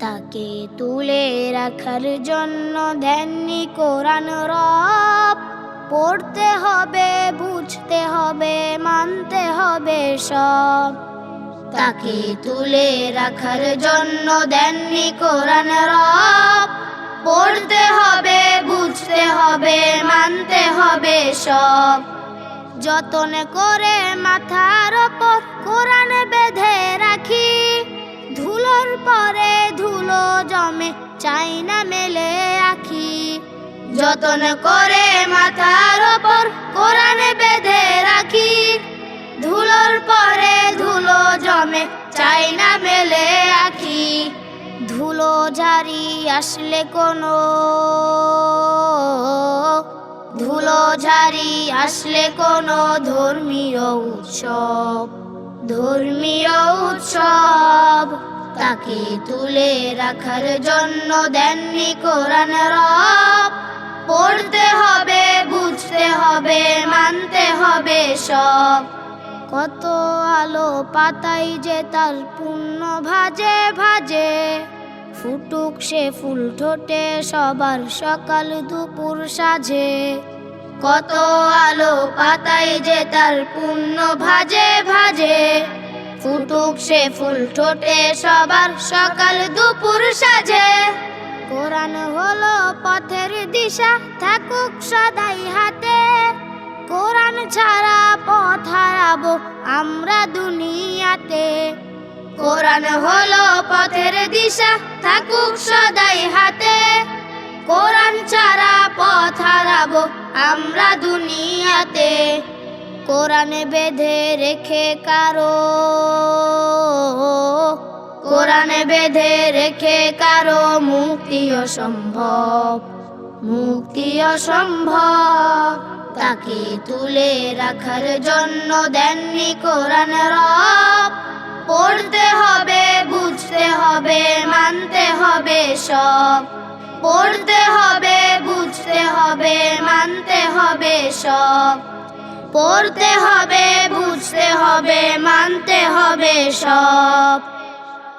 তাকে তুলে রাখার জন্য ধ্যাননি কোরআন রব। পড়তে হবে, বুঝতে হবে, মানতে হবে সব। তাকে তুলে রাখার জন্য দেননি কোরআন রব। পড়তে হবে, বুঝতে হবে, মানতে হবে সব। যতন করে মাথার ওপর কোরআন বেঁধে রাখি জমে, চাই না মেলে আখি। যতন করে মাথার ওপর কোরআন বেঁধে রাখি। ধুলোর পরে ধুলো জমে, চাই না মেলে আখি। ধুলো ঝাড়ি আসলে কোনো, ধুলো ঝাড়ি আসলে কোনো ধর্মীয় উৎসব ধর্মীয় উৎসব। তাকে তুলে রাখার জন্য দেননি কোরআন রব। পড়তে হবে, বুঝতে হবে, মানতে হবে সব। কত আলো পাতাই যে তার পূর্ণ ভাজে ভাজে। ফুটুক সে ফুল ঠোঁটে, সবার সকাল দুপুর সাজে। কত আলো পাতাই যে তার পূর্ণ ভাজে ভাজে। ফুটুক সে ফুল ঠোঁটে, সবার সকাল দুপুর সাজে। কোরআন হলো পথের দিশা, থাকুক সদাই হাতে। কোরআন ছাড়া পথ হারাবো আমরা দুনিয়াতে। কোরআন হলো পথের দিশা, থাকুক সদাই হাতে। কোরআন ছাড়া পথ হারাবো আমরা দুনিয়াতে। কোরআন বেঁধে রেখে কারও। কোরআন বেঁধে রেখে কারও মুক্তি অসম্ভব। মুক্তি অসম্ভব, তাকে তুলে রাখার জন্য দেননি কোরআন রব। পড়তে হবে, বুঝতে হবে, মানতে হবে সব। পড়তে হবে, বুঝতে হবে, মানতে হবে সব। পড়তে হবে বুঝতে হবে মানতে হবে সব।